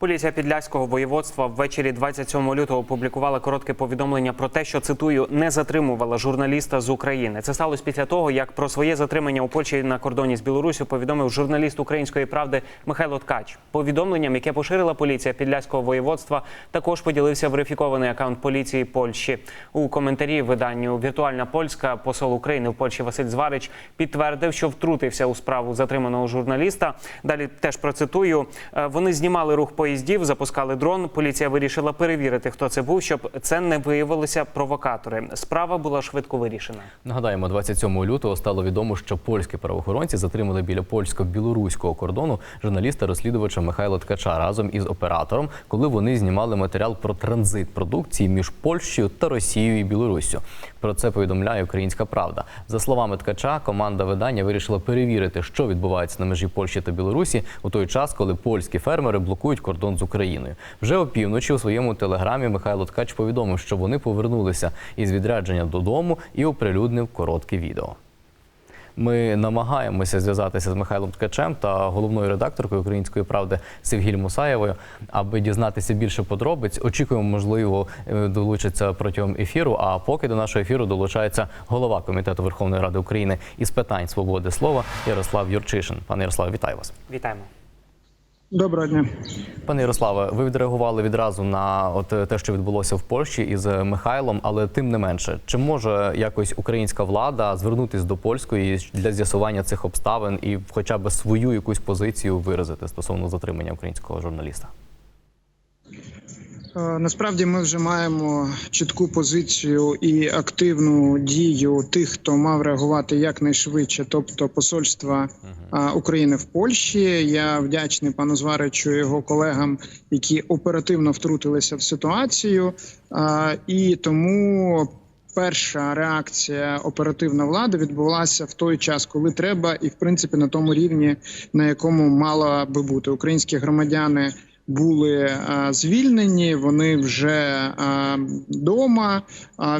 Поліція Підляського воєводства ввечері 27 лютого опублікувала коротке повідомлення про те, що цитую не затримувала журналіста з України. Це сталося після того, як про своє затримання у Польщі на кордоні з Білорусю повідомив журналіст української правди Михайло Ткач. Повідомленням, яке поширила поліція Підляського воєводства, також поділився верифікований акаунт поліції Польщі. У коментарі виданню Віртуальна Польська посол України в Польщі Василь Зварич підтвердив, що втрутився у справу затриманого журналіста. Далі теж процитую: «Е, вони знімали рух поїздів, запускали дрон. Поліція вирішила перевірити, хто це був, щоб це не виявилися провокатори. Справа була швидко вирішена. Нагадаємо, 27 лютого стало відомо, що польські правоохоронці затримали біля польсько-білоруського кордону журналіста-розслідувача Михайла Ткача разом із оператором, коли вони знімали матеріал про транзит продукції між Польщею та Росією і Білоруссю. Про це повідомляє Українська Правда. За словами Ткача, команда видання вирішила перевірити, що відбувається на межі Польщі та Білорусі у той час, коли польські фермери блокують кордон з Україною. Вже опівночі у своєму телеграмі Михайло Ткач повідомив, що вони повернулися із відрядження додому і оприлюднив коротке відео. Ми намагаємося зв'язатися з Михайлом Ткачем та головною редакторкою Української правди Севгіль Мусаєвою, аби дізнатися більше подробиць. Очікуємо, можливо, е, долучиться протягом ефіру. А поки до нашого ефіру долучається голова комітету Верховної Ради України із питань свободи слова Ярослав Юрчишин. Пане Ярославе, вітаю вас. Вітаємо. Доброго дня. Пане Ярославе, ви відреагували відразу на от те, що відбулося в Польщі із е, Михайлом, але тим не менше, чи може якось українська влада звернутись до польської для з'ясування цих обставин і хоча б свою якусь позицію виразити стосовно затримання українського журналіста? Е, Насправді ми вже маємо чітку позицію і активну дію тих, хто мав реагувати якнайшвидше, тобто посольства України в Польщі. Я вдячний пану Зваричу і його колегам, які оперативно втрутилися в ситуацію. І тому перша реакція оперативна влади відбулася в той час, коли треба, і в принципі на тому рівні, на якому мала би бути українські громадяни були е, звільнені. Вони вже вдома.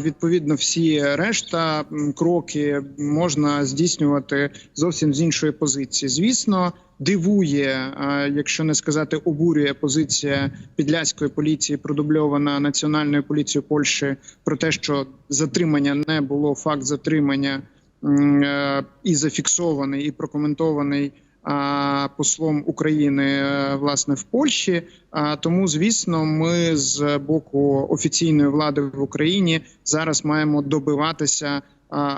Відповідно, всі решта кроки можна здійснювати зовсім з іншої позиції. Звісно. Дивує, е, якщо не сказати обурює позиція підляської поліції, продубльована національною поліцією Польщі про те, що затримання не було факт затримання е, і зафіксований, і прокоментований послом України е, власне в Польщі. А тому, звісно, ми з боку офіційної влади в Україні зараз маємо добиватися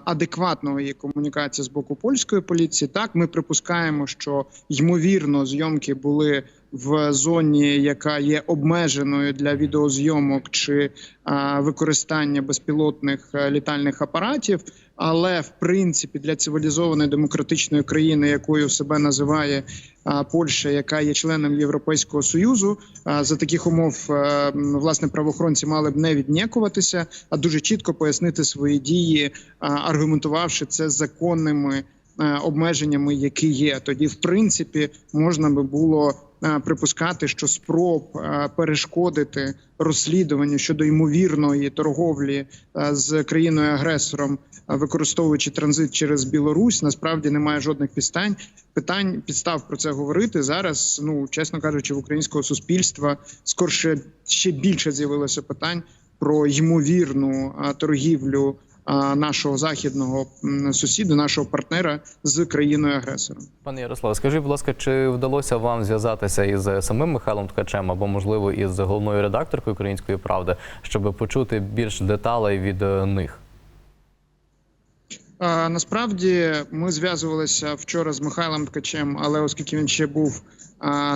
адекватної комунікації з боку польської поліції. Так, ми припускаємо, що ймовірно зйомки були в зоні, яка є обмеженою для відеозйомок чи використання безпілотних е, літальних апаратів. Але в принципі для цивілізованої демократичної країни, якою себе називає Польща, яка є членом Європейського союзу, за таких умов е, власне правоохоронці мали б не віднікуватися, а дуже чітко пояснити свої дії, аргументувавши це законними е, обмеженнями, які є. Тоді, в принципі, можна би було припускати, що спроб е, перешкодити розслідуванню щодо ймовірної торговлі е, з країною агресором, е, використовуючи транзит через Білорусь, насправді немає жодних підстань. Питань підстав про це говорити зараз. Ну чесно кажучи, в українського суспільства скорше ще більше з'явилося питань про ймовірну е, торгівлю е, нашого західного сусіда, нашого партнера з країною агресором. Пане Ярославе, скажіть, будь ласка, чи вдалося вам зв'язатися із самим Михайлом Ткачем або, можливо, із головною редакторкою Української правди, щоб почути більш деталей від е, них? Насправді ми зв'язувалися вчора з Михайлом Ткачем, але оскільки він ще був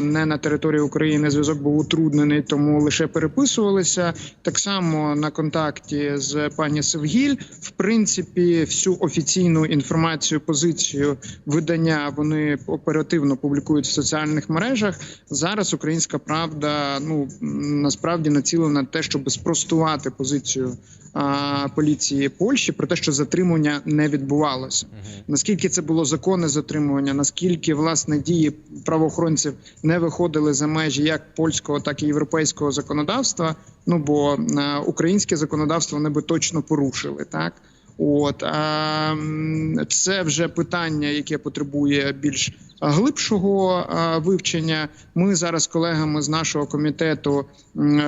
не на території України, зв'язок був утруднений, тому лише переписувалися. Так само на контакті з пані Севгіль. В принципі, всю офіційну інформацію, позицію видання вони оперативно публікують в соціальних мережах. Зараз Українська правда ну насправді націлена на те, щоб спростувати позицію поліції Польщі про те, що затримання не відбувалося. Наскільки це було законне затримування, наскільки власне дії правоохоронців не виходили за межі як польського, так і європейського законодавства. Ну бо е, українське законодавство вони би точно порушили так. От а, це вже питання, яке потребує більш глибшого вивчення. Ми зараз колегами з нашого комітету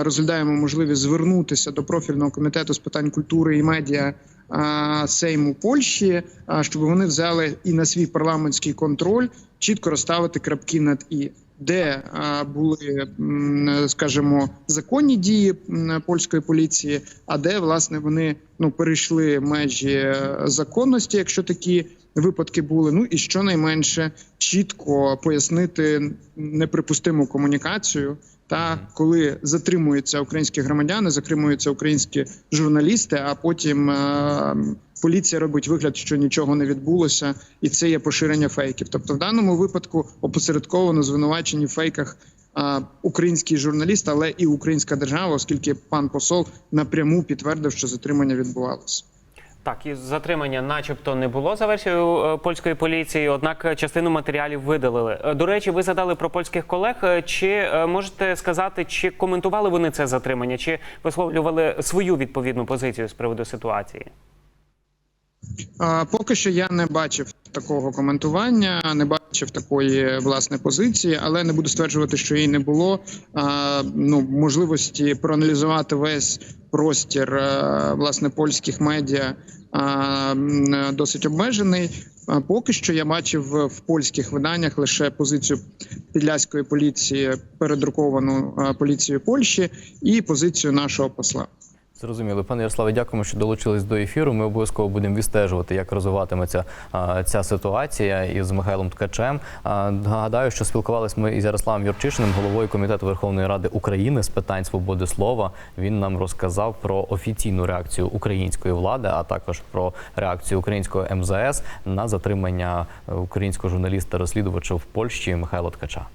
розглядаємо можливість звернутися до профільного комітету з питань культури і медіа. А, Сейму Польщі, а, щоб вони взяли і на свій парламентський контроль чітко розставити крапки над і, де а, були, скажімо, законні дії польської поліції, а де власне вони ну перейшли межі е, законності, якщо такі випадки були. Ну і щонайменше чітко пояснити неприпустиму комунікацію. Та коли затримуються українські громадяни, затримуються українські журналісти, а потім е, поліція робить вигляд, що нічого не відбулося, і це є поширення фейків. Тобто, в даному випадку опосередковано звинувачені в фейках е, український журналіст, але і українська держава, оскільки пан посол напряму підтвердив, що затримання відбувалося. Так, і затримання, начебто, не було за версією е, польської поліції, однак частину матеріалів видалили. Е, До речі, ви задали про польських колег. Е, Чи можете сказати, чи коментували вони це затримання, чи висловлювали свою відповідну позицію з приводу ситуації? Поки що я не бачив такого коментування, не бачив такої власне позиції, але не буду стверджувати, що її не було. А, Ну можливості проаналізувати весь простір е, власне польських медіа а, досить обмежений. А Поки що я бачив в польських виданнях лише позицію підляської поліції, передруковану поліцією Польщі, і позицію нашого посла. Зрозуміло, пане Ярославе, дякуємо, що долучились до ефіру. Ми обов'язково будемо відстежувати, як розвиватиметься ця ситуація із Михайлом Ткачем. Нагадаю, що спілкувалися ми із Ярославом Юрчишиним, головою комітету Верховної Ради України з питань свободи слова. Він нам розказав про офіційну реакцію української влади, а також про реакцію українського МЗС на затримання е, українського журналіста розслідувача в Польщі Михайла Ткача.